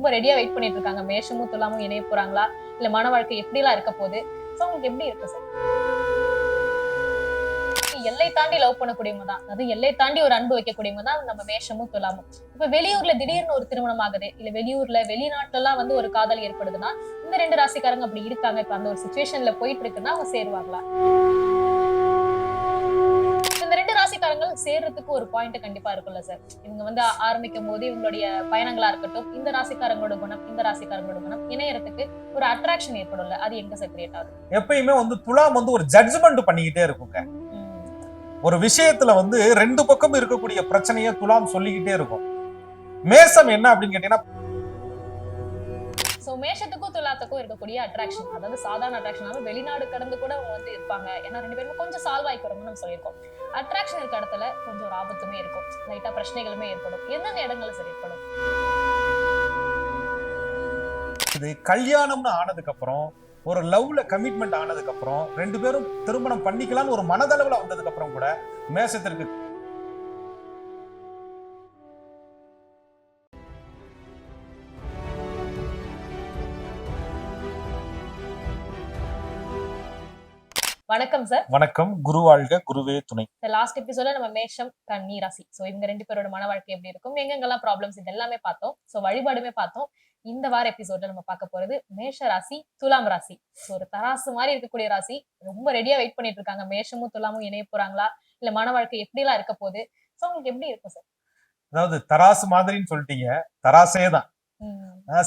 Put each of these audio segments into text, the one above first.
ரொம்ப ரெடியா வெயிட் பண்ணிட்டு இருக்காங்க மேஷமும் துலாமும் இணைய போறாங்களா? இல்ல மன வாழ்க்கை எப்படி எல்லாம் இருக்க போகுது? சோ உங்களுக்கு எப்படி இருக்கு சார் எல்லை தாண்டி லவ் பண்ணக்கூடியவங்க தான். அதாவது எல்லை தாண்டி ஒரு அன்பு வைக்கக்கூடியவங்க தான் நம்ம மேஷமும் துலாமும். இப்ப வெளியூர்ல திடீர்னு ஒரு திருமணம் ஆகுது. இல்ல வெளியூர்ல வெளிநாட்டுல எல்லாம் வந்து ஒரு காதல் ஏற்படுதுன்னா இந்த ரெண்டு ராசிக்காரங்க அப்படி இருக்காங்க. இப்ப அந்த ஒரு சுச்சுவேஷன்ல போயிட்டு இருக்குன்னா அவங்க சேருவாங்களா? சேர்றதுக்கு ஒரு பாயிண்ட் கண்டிப்பா இருக்குல்ல சார் இவங்க வந்து ஆரம்பிக்கும் போது இவங்களுடைய பயணங்களா இருக்கட்டும் இந்த ராசிக்காரங்களோட குணம் இந்த ராசிக்காரங்களோட குணம் இணையறதுக்கு ஒரு அட்ராக்ஷன் ஏற்படும்ல. அது எங்க சார் கிரியேட் ஆகுது? எப்பயுமே வந்து துலாம் வந்து ஒரு ஜட்ஜ்மெண்ட் பண்ணிக்கிட்டே இருக்குங்க. ஒரு விஷயத்துல வந்து ரெண்டு பக்கம் இருக்கக்கூடிய பிரச்சனையை துலாம் சொல்லிக்கிட்டே இருக்கும். மேசம் என்ன அப்படின்னு கேட்டீங்கன்னா மேஷத்துக்கும் துலாத்துக்கும் இருக்கக்கூடிய அட்ராக்ஷன் அதாவது சாதாரண அட்ராக்ஷன் வெளிநாடு கடந்து கூட அவங்க வந்து இருப்பாங்க. ஏன்னா ரெண்டு பேருமே கொஞ்சம் சால்வ் ஆயிக்கிறோம்னு நம்ம சொல்லியிருக்கோம். அட்ராக்ஷன் இருக்க இடத்துல கொஞ்சம் ஒரு ஆபத்துமே இருக்கும். லைட்டா பிரச்சனைகளுமே ஏற்படும். எந்தெந்த இடங்களில் சார் ஏற்படும்? இது கல்யாணம்னு ஆனதுக்கு அப்புறம் ஒரு லவ்ல கமிட்மெண்ட் ஆனதுக்கு அப்புறம் ரெண்டு பேரும் திருமணம் பண்ணிக்கலாம்னு ஒரு மனதளவுல வந்ததுக்கு அப்புறம் கூட மேசத்திற்கு வணக்கம் சார் வணக்கம். குரு வாழ்க குருவே துணை. லாஸ்ட் எபிசோட நம்ம மேஷம் கன்னி ராசி. சோ இவங்க ரெண்டு பேரோட மன வாழ்க்கை எப்படி இருக்கும்? எங்கெங்கெல்லாம் ப்ராப்ளம்ஸ் இது எல்லாமே பார்த்தோம். சோ வழிபாடுமே பார்த்தோம். இந்த வார எபிசோட்ல நம்ம பார்க்க போறது மேஷ ராசி துலாம் ராசி. ஒரு தராசு மாதிரி இருக்கக்கூடிய ராசி. ரொம்ப ரெடியா வெயிட் பண்ணிட்டு இருக்காங்க. மேஷமும் துலாமும் இணைய போறாங்களா? இல்ல மன வாழ்க்கை எப்படி எல்லாம் இருக்க போகுது? சோ உங்களுக்கு எப்படி இருக்கும் சார் அதாவது தராசு மாதிரின்னு சொல்லிட்டீங்க. தராசே தான்.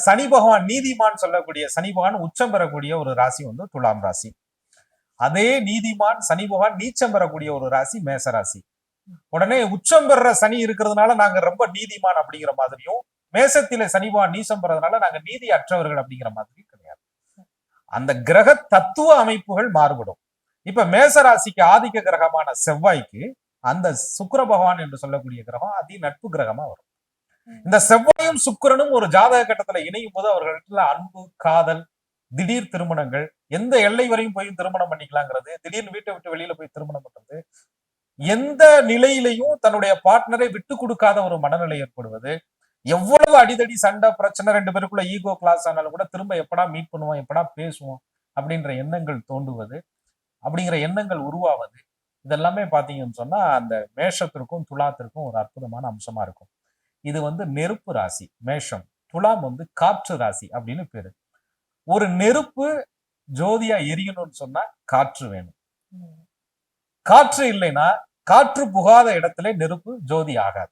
சனி பகவான் நீதிமான் சொல்லக்கூடிய சனி பகவான் உச்சம் பெறக்கூடிய ஒரு ராசி வந்து துலாம் ராசி. அதே நீதிமான் சனி பகவான் நீச்சம் பெறக்கூடிய ஒரு ராசி மேச ராசி. உடனே உச்சம் பெற சனி இருக்கிறதுனால நாங்க ரொம்ப நீதிமான் அப்படிங்கிற மாதிரியும் மேசத்திலே சனி பகவான் நீச்சம் பெறதுனால நாங்க நீதி அற்றவர்கள் அப்படிங்கிற மாதிரி கிடையாது. அந்த கிரக தத்துவ அமைப்புகள் மாறுபடும். இப்ப மேச ராசிக்கு ஆதிக்க கிரகமான செவ்வாய்க்கு அந்த சுக்கர பகவான் என்று சொல்லக்கூடிய கிரகம் அதி நட்பு கிரகமா வரும். இந்த செவ்வாயும் சுக்கரனும் ஒரு ஜாதக கட்டத்துல இணையும் போது அவர்களிடத்துல அன்பு காதல் திடீர் திருமணங்கள் எந்த எல்லை வரையும் போய் திருமணம் பண்ணிக்கலாங்கிறது திடீர்னு வீட்டை விட்டு வெளியில போய் திருமணம் பண்றது எந்த நிலையிலையும் தன்னுடைய பார்ட்னரை விட்டு கொடுக்காத ஒரு மனநிலை ஏற்படுவது எவ்வளவு அடிதடி சண்டை பிரச்சனை ரெண்டு பேருக்குள்ள ஈகோ கிளாஸ் ஆனாலும் கூட திரும்ப எப்படா மீட் பண்ணுவோம் எப்படா பேசுவோம் அப்படின்ற எண்ணங்கள் தோண்டுவது அப்படிங்கிற எண்ணங்கள் உருவாவது இதெல்லாமே பார்த்தீங்கன்னு சொன்னா அந்த மேஷத்திற்கும் துலாத்திற்கும் ஒரு அற்புதமான அம்சமா இருக்கும். இது வந்து நெருப்பு ராசி மேஷம் துலாம் வந்து காற்று ராசி அப்படின்னு பேரு. ஒரு நெருப்பு ஜோதியா எரியணும்னு சொன்னா காற்று வேணும். காற்று இல்லைன்னா காற்று புகாத இடத்துல நெருப்பு ஜோதி ஆகாது.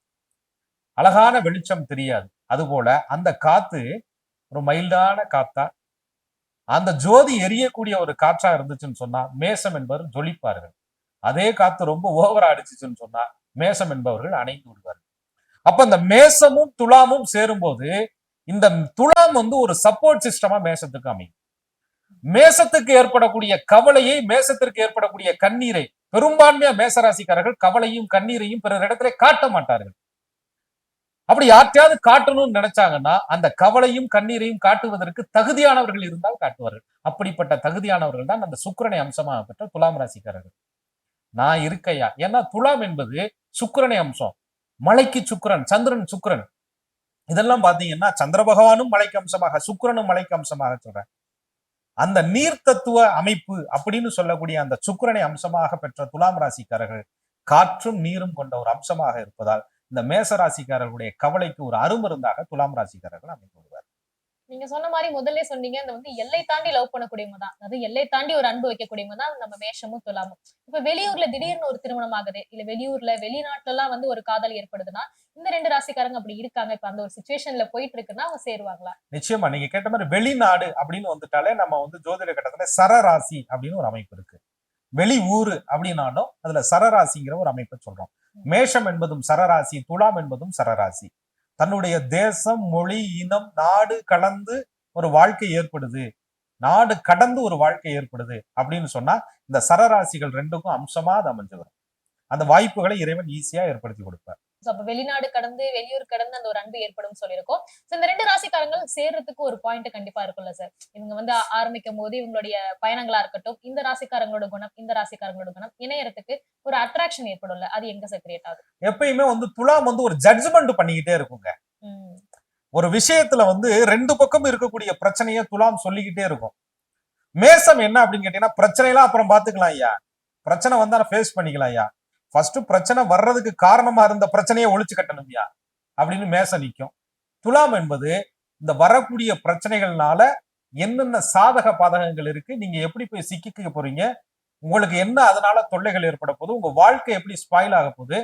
அழகான வெளிச்சம் தெரியாது. அதுபோல அந்த காத்து ஒரு மைல்டான காத்தா அந்த ஜோதி எரியக்கூடிய ஒரு காற்றா இருந்துச்சுன்னு சொன்னா மேசம் என்பவர் ஜொலிப்பார்கள். அதே காத்து ரொம்ப ஓவரா அடிச்சுச்சுன்னு சொன்னா மேசம் என்பவர்கள் அணைந்து விடுவார்கள். அப்ப இந்த மேசமும் துலாமும் சேரும்போது இந்த துலாம் வந்து ஒரு சப்போர்ட் சிஸ்டமா மேசத்துக்கு அமையும். மேசத்துக்கு ஏற்படக்கூடிய கவலையை மேசத்திற்கு ஏற்படக்கூடிய கண்ணீரை பெரும்பான்மையா மேசராசிக்காரர்கள் கவலையும் கண்ணீரையும் பிறர் இடத்துல காட்ட மாட்டார்கள். அப்படி யார்ட்டையாவது காட்டணும்னு நினைச்சாங்கன்னா அந்த கவலையும் கண்ணீரையும் காட்டுவதற்கு தகுதியானவர்கள் இருந்தால் காட்டுவார்கள். அப்படிப்பட்ட தகுதியானவர்கள் தான் அந்த சுக்கிரனை அம்சமாக பெற்ற துலாம் ராசிக்காரர்கள். நான் இருக்கையா? ஏன்னா துலாம் என்பது சுக்கிரனை அம்சம். மலைக்கு சுக்கிரன் சந்திரன் சுக்கிரன். இதெல்லாம் பாத்தீங்கன்னா சந்திர பகவானும் மலைக்கு அம்சமாக சுக்கிரனும் மலைக்கு அம்சமாக சொல்றேன் அந்த நீர் தத்துவ அமைப்பு அப்படின்னு சொல்லக்கூடிய அந்த சுக்கிரனை அம்சமாக பெற்ற துலாம் ராசிக்காரர்கள் காற்றும் நீரும் கொண்ட ஒரு அம்சமாக இருப்பதால் இந்த மேச ராசிக்காரர்களுடைய கவலைக்கு ஒரு அருமருந்தாக துலாம் ராசிக்காரர்கள் அமைந்துள்ளது நீங்க சொன்ன மாதிரி முதல்ல சொன்னீங்க அந்த வந்து எல்லை தாண்டி லவ் பண்ணக்கூடியவங்க தான். அதாவது எல்லை தாண்டி ஒரு அன்பு வைக்கக்கூடியவங்க தான் நம்ம மேஷமும் துலாமும். இப்ப வெளியூர்ல திடீர்னு ஒரு திருமணம் ஆகுது இல்ல வெளியூர்ல வெளிநாட்டுல எல்லாம் வந்து ஒரு காதல் ஏற்படுதுன்னா இந்த ரெண்டு ராசிக்காரங்க அப்படி இருக்காங்க. இப்ப அந்த ஒரு சுச்சுவேஷன்ல போயிட்டு இருக்குன்னா அவங்க சேருவாங்களா? நிச்சயமா நீங்க கேட்ட மாதிரி வெளிநாடு அப்படின்னு வந்துட்டாலே நம்ம வந்து ஜோதிட கட்டத்துல சரராசி அப்படின்னு ஒரு அமைப்பு இருக்கு. வெளி ஊரு அப்படின்னாலும் அதுல சரராசிங்கிற ஒரு அமைப்பை சொல்றோம். மேஷம் என்பதும் சரராசி துலாம் என்பதும் சரராசி. தன்னுடைய தேசம் மொழி இனம் நாடு கலந்து ஒரு வாழ்க்கை ஏற்படுது. நாடு கடந்து ஒரு வாழ்க்கை ஏற்படுது அப்படின்னு சொன்னா இந்த சரராசிகள் ரெண்டுக்கும் அம்சமா அது அமைஞ்சு வரும். அந்த வாய்ப்புகளை இறைவன் ஈஸியா ஏற்படுத்தி கொடுப்பார். அப்ப வெளிநாடு கடந்து வெளியூர் கடந்து அந்த ஒரு அன்பு ஏற்படும் சொல்லியிருக்கோம். So, இந்த ரெண்டு ராசிக்காரங்க சேர்றதுக்கு ஒரு பாயிண்ட் கண்டிப்பா இருக்கும்ல சார் இவங்க வந்து ஆரம்பிக்கும் போது இவங்களுடைய பயணங்களா இருக்கட்டும் இந்த ராசிக்காரங்களோட குணம் இந்த ராசிக்காரங்களோட குணம் இணையறதுக்கு ஒரு அட்ராக்ஷன் ஏற்படும்ல. அது எங்க சார் கிரியேட் ஆகுது? எப்பயுமே வந்து துலாம் வந்து ஒரு ஜட்ஜ்மெண்ட் பண்ணிக்கிட்டே இருக்குங்க. ஒரு விஷயத்துல வந்து ரெண்டு பக்கம் இருக்கக்கூடிய பிரச்சனையை துலாம் சொல்லிக்கிட்டே இருக்கும். மேசம் என்ன அப்படின்னு கேட்டீங்கன்னா பிரச்சனையெல்லாம் அப்புறம் பாத்துக்கலாம் ஐயா. பிரச்சனை வந்தா ஃபேஸ் பண்ணிக்கலாம் ஐயா. ஃபர்ஸ்ட் பிரச்சனை வர்றதுக்கு காரணமா இருந்த பிரச்சனையை ஒழிச்சு கட்டணும்யா அப்படின்னு மேச நிற்கும் துலாம் என்பது இந்த வரக்கூடிய பிரச்சனைகள்னால என்னென்ன சாதக பாதகங்கள் இருக்கு நீங்க எப்படி போய் சிக்கிக்க போறீங்க உங்களுக்கு என்ன அதனால தொல்லைகள் ஏற்பட போகுது உங்க வாழ்க்கை எப்படி ஸ்பாயில் ஆக போகுது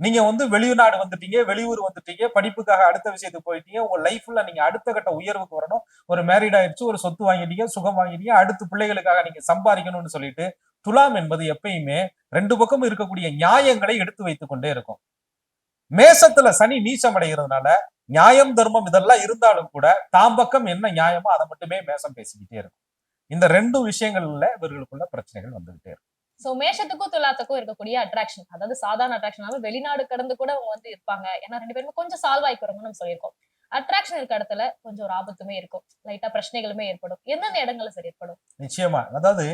நீங்க வந்து வெளிநாடு வந்துட்டீங்க வெளியூர் வந்துட்டீங்க படிப்புக்காக அடுத்த விஷயத்துக்கு போயிட்டீங்க உங்க லைஃப்ல நீங்க அடுத்த கட்ட உயர்வுக்கு வரணும் ஒரு மேரிட் ஆயிடுச்சு ஒரு சொத்து வாங்கிட்டீங்க சுகம் வாங்கிட்டீங்க அடுத்து பிள்ளைகளுக்காக நீங்க சம்பாதிக்கணும்னு சொல்லிட்டு துலாம் என்பது எப்பயுமே ரெண்டு பக்கம் இருக்கக்கூடிய நியாயங்களை எடுத்து வைத்துக் கொண்டே இருக்கும். மேசத்துல சனி நீச்சம் அடைகிறதுனால நியாயம் தர்மம் இதெல்லாம் இருந்தாலும் கூட தாம் பக்கம் என்ன நியாயமோ அதை மட்டுமே மேசம் பேசிக்கிட்டே இருக்கும். இந்த ரெண்டு விஷயங்கள்ல இவர்களுக்குள்ள பிரச்சனைகள் வந்துகிட்டே இருக்கும். சோ மேஷத்துக்கும் துலாத்துக்கும் இருக்கக்கூடிய அட்ராக்ஷன் அதாவது சாதாரண அட்ராக்ஷன் வெளிநாடு கடந்து கூட அவங்க வந்து இருப்பாங்க. ஏன்னா ரெண்டு பேருமே கொஞ்சம் சால்வ் ஆயிக்கிறோம்னு நம்ம சொல்லியிருக்கோம். அட்ராக்ஷன் இருக்க இடத்துல கொஞ்சம் ஒரு ஆபத்துமே இருக்கும். லைட்டா பிரச்சனைகளுமே ஏற்படும். எந்தெந்த இடங்கள்ல சரி ஏற்படும்? நிச்சயமா. அதாவது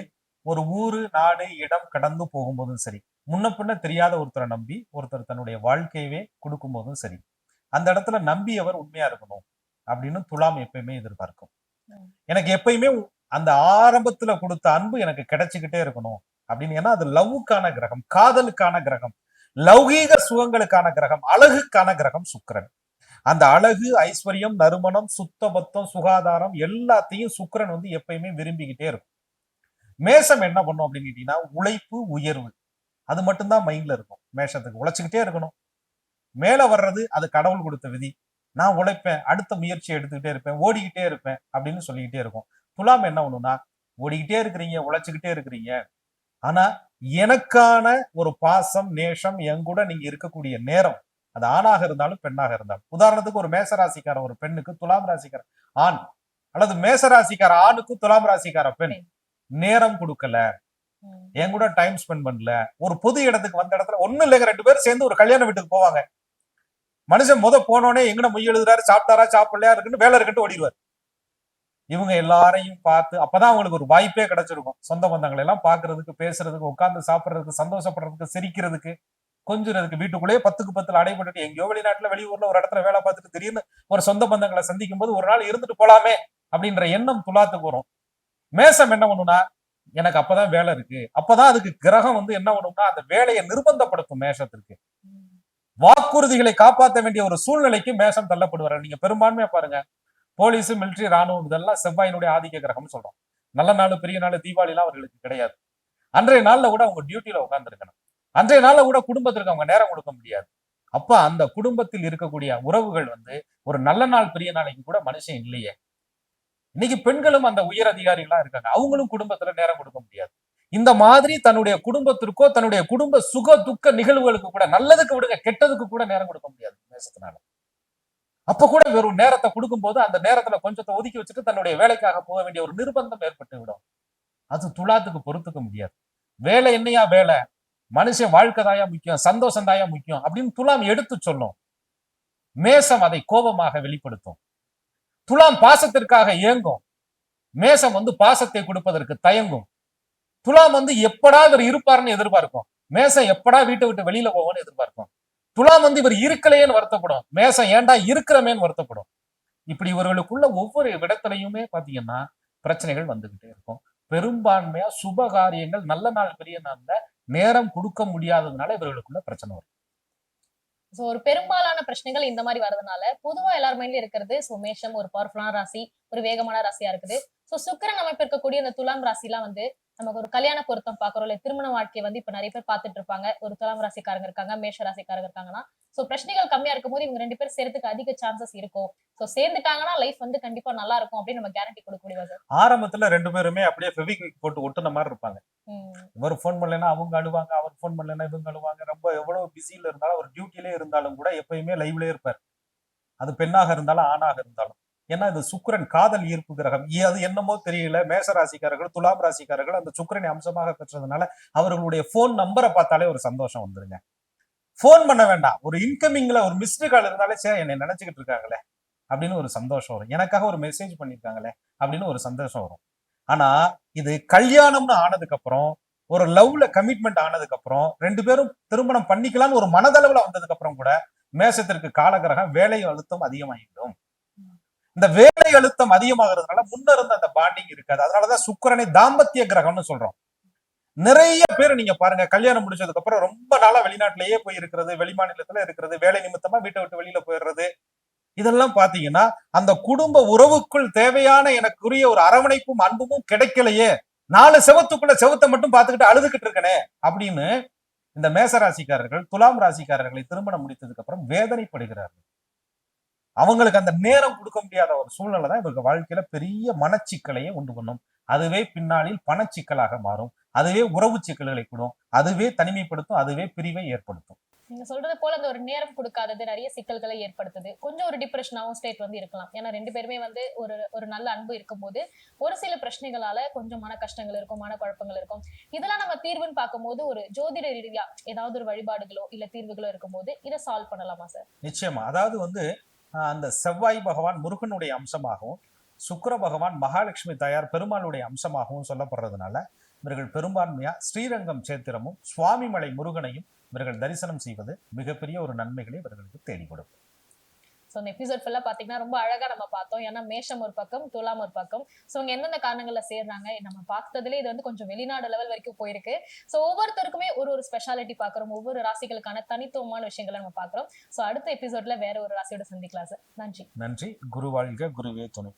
ஒரு ஊரு நாடு இடம் கடந்து போகும்போதும் சரி. முன்ன பின்ன தெரியாத ஒருத்தரை நம்பி ஒருத்தர் தன்னுடைய வாழ்க்கையவே கொடுக்கும் போதும் சரி. அந்த இடத்துல நம்பியவர் உண்மையா இருக்கணும் அப்படின்னு துலாம் எப்பயுமே எதிர்பார்க்கும். எனக்கு எப்பயுமே அந்த ஆரம்பத்துல கொடுத்த அன்பு எனக்கு கிடைச்சுக்கிட்டே இருக்கணும் அப்படின்னு. ஏன்னா அது லவ்வுக்கான கிரகம் காதலுக்கான கிரகம் லௌகீக சுகங்களுக்கான கிரகம் அழகுக்கான கிரகம் சுக்கிரன். அந்த அழகு ஐஸ்வர்யம் நறுமணம் சுத்தபத்தம் சுகாதாரம் எல்லாத்தையும் சுக்கிரன் வந்து எப்பயுமே விரும்பிக்கிட்டே இருக்கும். மேசம் என்ன பண்ணும் அப்படின்னு கேட்டீங்கன்னா உழைப்பு உயர்வு. அது மட்டும்தான் மைண்ட்ல இருக்கும். மேஷத்துக்கு உழைச்சிக்கிட்டே இருக்கணும். மேல வர்றது அது கடவுள் கொடுத்த விதி. நான் உழைப்பேன் அடுத்த முயற்சி எடுத்துக்கிட்டே இருப்பேன் ஓடிக்கிட்டே இருப்பேன் அப்படின்னு சொல்லிக்கிட்டே இருக்கும். துலாம் என்ன பண்ணுன்னா ஓடிக்கிட்டே இருக்கிறீங்க உழைச்சிக்கிட்டே இருக்கிறீங்க. ஆனா எனக்கான ஒரு பாசம் நேஷம் எங்கூட நீங்க இருக்கக்கூடிய நேரம் அது ஆணாக இருந்தாலும் பெண்ணாக இருந்தாலும். உதாரணத்துக்கு ஒரு மேசராசிக்கார ஒரு பெண்ணுக்கு துலாம் ராசிக்கார ஆண். அல்லது மேசராசிக்கார ஆணுக்கு துலாம் ராசிக்கார பெண். நேரம் கொடுக்கல. என் கூட டைம் ஸ்பெண்ட் பண்ணல. ஒரு பொது இடத்துக்கு வந்த இடத்துல ஒண்ணும் இல்லைங்க ரெண்டு பேரும் சேர்ந்து ஒரு கல்யாண வீட்டுக்கு போவாங்க. மனுஷன் முத போனோடனே எங்கட மொய் எழுதுறாரு சாப்பிட்டாரா சாப்பிடலையா இருக்குன்னு வேலை இருக்குன்னு ஓடிடுவார். இவங்க எல்லாரையும் பார்த்து அப்பதான் அவங்களுக்கு ஒரு வாய்ப்பே கிடைச்சிருக்கும். சொந்த பந்தங்களை எல்லாம் பாக்குறதுக்கு பேசுறதுக்கு உட்கார்ந்து சாப்பிடுறதுக்கு சந்தோஷப்படுறதுக்கு சிரிக்கிறதுக்கு கொஞ்சுறதுக்கு வீட்டுக்குள்ளேயே பத்துக்கு பத்துல அடைபட்டுட்டு எங்கேயோ வெளிநாட்டுல வெளியூர்ல ஒரு இடத்துல வேலை பார்த்துட்டு திடீர்னு ஒரு சொந்த பந்தங்களை சந்திக்கும் போது ஒரு நாள் இருந்துட்டு போலாமே அப்படின்ற எண்ணம் துலாத்துக்கு வரும். மேசம் என்ன பண்ணும்னா எனக்கு அப்பதான் வேலை இருக்கு. அப்பதான் அதுக்கு கிரகம் வந்து என்ன பண்ணும்னா அந்த வேலையை நிர்பந்தப்படுத்தும் மேஷத்திற்கு. வாக்குறுதிகளை காப்பாற்ற வேண்டிய ஒரு சூழ்நிலைக்கு மேஷம் தள்ளப்படுவார். நீங்க பெரும்பான்மையா பாருங்க. போலீஸ் மிலிட்டரி ராணுவம் இதெல்லாம் செவ்வாயினுடைய ஆதிக்க கிரகம்னு சொல்றோம். நல்ல நாள் பெரிய நாள் தீபாவளி அவர்களுக்கு கிடையாது. அன்றைய நாள்ல கூட அவங்க டியூட்டியில உட்கார்ந்துருக்கணும் அன்றைய நாள்ல கூட குடும்பத்திற்கு அவங்க நேரம் கொடுக்க முடியாது. அப்ப அந்த குடும்பத்தில் இருக்கக்கூடிய உறவுகள் வந்து ஒரு நல்ல நாள் பெரிய நாளைக்கு கூட மனுஷன் இல்லையே. இன்னைக்கு பெண்களும் அந்த உயர் அதிகாரிகளா இருக்காங்க. அவங்களும் குடும்பத்துல நேரம் கொடுக்க முடியாது. இந்த மாதிரி தன்னுடைய குடும்பத்திற்கோ தன்னுடைய குடும்ப சுக துக்க நிகழ்வுகளுக்கு கூட நல்லதுக்கு விடுங்க கெட்டதுக்கு கூட நேரம் கொடுக்க முடியாது நேசத்தினால. அப்ப கூட வெறும் நேரத்தை கொடுக்கும்போது அந்த நேரத்துல கொஞ்சத்தை ஒதுக்கி வச்சுட்டு தன்னுடைய வேலைக்காக போக வேண்டிய ஒரு நிர்பந்தம் ஏற்பட்டு விடும். அது துலாத்துக்கு பொறுத்துக்க முடியாது. வேலை என்னையா வேலை? மனுஷன் வாழ்க்கை தாயா முக்கியம் சந்தோஷம் தாயா முக்கியம் அப்படின்னு துலாம் எடுத்து சொல்லும். மேசம் அதை கோபமாக வெளிப்படுத்தும். துலாம் பாசத்திற்காக ஏங்கும் மேசம் வந்து பாசத்தை கொடுப்பதற்கு தயங்கும். துலாம் வந்து எப்படா இவர் இருப்பாருன்னு எதிர்பார்க்கும். மேசம் எப்படா வீட்டை விட்டு வெளியில போவோம்னு எதிர்பார்க்கும். துலாம் வந்து இவர் இருக்கலையேன்னு வருத்தப்படும். மேசம் ஏன்டா இருக்கிறமேன்னு வருத்தப்படும். இப்படி இவர்களுக்குள்ள ஒவ்வொரு இடத்துலையுமே பாத்தீங்கன்னா பிரச்சனைகள் வந்துகிட்டே இருக்கும். பெரும்பான்மையா சுப காரியங்கள் நல்ல நாள் பெரிய நாள்ல நேரம் கொடுக்க முடியாததுனால இவர்களுக்குள்ள பிரச்சனை வரும். சோ ஒரு பெரும்பாலான பிரச்சனைகள் இந்த மாதிரி வரதுனால பொதுவா எல்லார் மைண்ட்லயும் இருக்கிறது சோ மேஷம் ஒரு பவர்ஃபுல்லான ராசி ஒரு வேகமான ராசியா இருக்குது. சோ சுக்கிரன் அமைப்பு இருக்கக்கூடிய இந்த துலாம் ராசி எல்லாம் வந்து நமக்கு ஒரு கல்யாண பொருத்தம் பாக்குறோம் இல்ல திருமண வாழ்க்கையை வந்து இப்ப நிறைய பேர் பார்த்துட்டு இருப்பாங்க. ஒரு துலாம் ராசிக்காரங்க இருக்காங்க மேஷ ராசிக்காரங்க இருக்காங்கன்னா சோ பிரச்சனைகள் கம்மியா இருக்கும் போது இவங்க ரெண்டு பேரும் சேர்த்துக்கு அதிக சான்சஸ் இருக்கும். சோ சேர்ந்துட்டாங்கன்னா லைஃப் வந்து கண்டிப்பா நல்லா இருக்கும் அப்படின்னு நம்ம கேரண்டி கொடுக்க முடியாது ஆரம்பத்துல ரெண்டு பேருமே அப்படியே ஃபெவிக்விக் போட்டு ஒட்டுன மாதிரி இருப்பாங்க. இவர் ஃபோன் பண்ணலைன்னா அவங்க அழுவாங்க அவர் ஃபோன் பண்ணலைன்னா இவங்க அழுவாங்க. ரொம்ப எவ்வளவு பிஸியில இருந்தாலும் அவர் டியூட்டிலே இருந்தாலும் கூட எப்பயுமே லைவ்லயே இருப்பார். அது பெண்ணாக இருந்தாலும் ஆணாக இருந்தாலும். ஏன்னா இது சுக்கிரன் காதல் ஈர்ப்பு கிரகம். ஏ- அது என்னமோ தெரியல. மேச ராசிக்காரர்கள் துலாம் ராசிக்காரர்கள் அந்த சுக்கரனை அம்சமாக பெற்றதுனால அவர்களுடைய ஃபோன் நம்பரை பார்த்தாலே ஒரு சந்தோஷம் வந்துருங்க. ஃபோன் பண்ண வேண்டாம். ஒரு இன்கமிங்ல ஒரு மிஸ்டு கால் இருந்தாலே சரி என்னை நினைச்சுக்கிட்டு இருக்காங்களே? அப்படின்னு ஒரு சந்தோஷம் வரும். எனக்காக ஒரு மெசேஜ் பண்ணியிருக்காங்களே அப்படின்னு ஒரு சந்தோஷம் வரும். ஆனா இது கல்யாணம்னு ஆனதுக்கு அப்புறம் ஒரு லவ்ல கமிட்மெண்ட் ஆனதுக்கு அப்புறம் ரெண்டு பேரும் திருமணம் பண்ணிக்கலாம்னு ஒரு மனதளவுல வந்ததுக்கு அப்புறம் கூட மேசத்திற்கு காலகிரகம் வேலை அழுத்தம் அதிகமாகிடும் இந்த வேலை அழுத்தம் அதிகமாகிறதுனால முன்ன இருந்த அந்த பாண்டிங் இருக்காது. அதனாலதான் சுக்கரனை தாம்பத்திய கிரகம்னு சொல்றோம். நிறைய பேர் நீங்க பாருங்க கல்யாணம் முடிச்சதுக்கு அப்புறம் ரொம்ப நாளா வெளிநாட்டிலேயே போய் இருக்கிறது வெளிமாநிலத்துல இருக்கிறது வேலை நிமித்தமா வீட்டை விட்டு வெளியில போயிடுறது. இதெல்லாம் பாத்தீங்கன்னா அந்த குடும்ப உறவுக்குள் தேவையான எனக்குரிய ஒரு அரவணைப்பும் அன்பும் கிடைக்கலையே. நாலு செவத்துக்குள்ள செவத்தை மட்டும் பார்த்துக்கிட்டு அழுதுகிட்டு இருக்கனே அப்படின்னு இந்த மேச ராசிக்காரர்கள் துலாம் ராசிக்காரர்களை திருமணம் முடித்ததுக்கு அப்புறம் வேதனைப்படுகிறார்கள். அவங்களுக்கு அந்த நேரம் கொடுக்க முடியாத ஒரு சூழ்நிலை தான் இவங்க வாழ்க்கையில பெரிய மனச்சிக்கலையே உண்டு பண்ணும். அதுவே பின்னாளில் பணச்சிக்கலாக மாறும். அதுவே உறவு சிக்கல்களை கூடும். அதுவே தனிமைப்படுத்தும். அதுவே பிரிவை ஏற்படுத்தும். நீங்க சொல்றது போல அந்த ஒரு நேரம் கொடுக்காதது நிறைய சிக்கல்களை ஏற்படுத்துது. கொஞ்சம் ஒரு டிப்ரெஷனாவும் ஸ்டேட் வந்து இருக்கலாம். ஏன்னா ரெண்டு பேருமே வந்து ஒரு ஒரு நல்ல அன்பு இருக்கும்போது ஒரு சில பிரச்சனைகளால கொஞ்சம் மன கஷ்டங்கள் இருக்கும் மன குழப்பங்கள் இருக்கும். இதெல்லாம் நம்ம தீர்வுன்னு பார்க்கும்போது ஒரு ஜோதிட ரீதியா ஏதாவது ஒரு வழிபாடுகளோ இல்ல தீர்வுகளோ இருக்கும்போது இதை சால்வ் பண்ணலாமா சார் நிச்சயமா. அதாவது வந்து அந்த செவ்வாய் பகவான் முருகனுடைய அம்சமாகவும் சுக்கர பகவான் மகாலட்சுமி தாயார் பெருமாளுடைய அம்சமாகவும் சொல்லப்படுறதுனால இவர்கள் பெரும்பான்மையா ஸ்ரீரங்கம் சேத்திரமும் சுவாமிமலை முருகனையும் இவர்கள் தரிசனம் செய்வது மிகப்பெரிய ஒரு நன்மைகளை இவர்களுக்கு தேடி கொடுக்கும். ஸோ இந்த எபிசோட் ஃபுல்லாக பாத்தீங்கன்னா ரொம்ப அழகா நம்ம பார்த்தோம். ஏன்னா மேஷம் ஒரு பக்கம் துலாம் ஒரு பக்கம். ஸோ இவங்க எந்தெந்த காரணங்களில் சேர்றாங்க நம்ம பார்த்ததுல இது வந்து கொஞ்சம் வெளிநாடு லெவல் வரைக்கும் போயிருக்கு. ஸோ ஒவ்வொருத்தருக்குமே ஒரு ஒரு ஸ்பெஷாலிட்டி பார்க்குறோம் ஒவ்வொரு ராசிகளுக்கான தனித்துவமான விஷயங்களை நம்ம பார்க்குறோம் ஸோ அடுத்த எபிசோட்ல வேற ஒரு ராசியோட சந்திக்கலாம் சார் நன்றி. நன்றி. குரு வாழ்க குருவே துணை.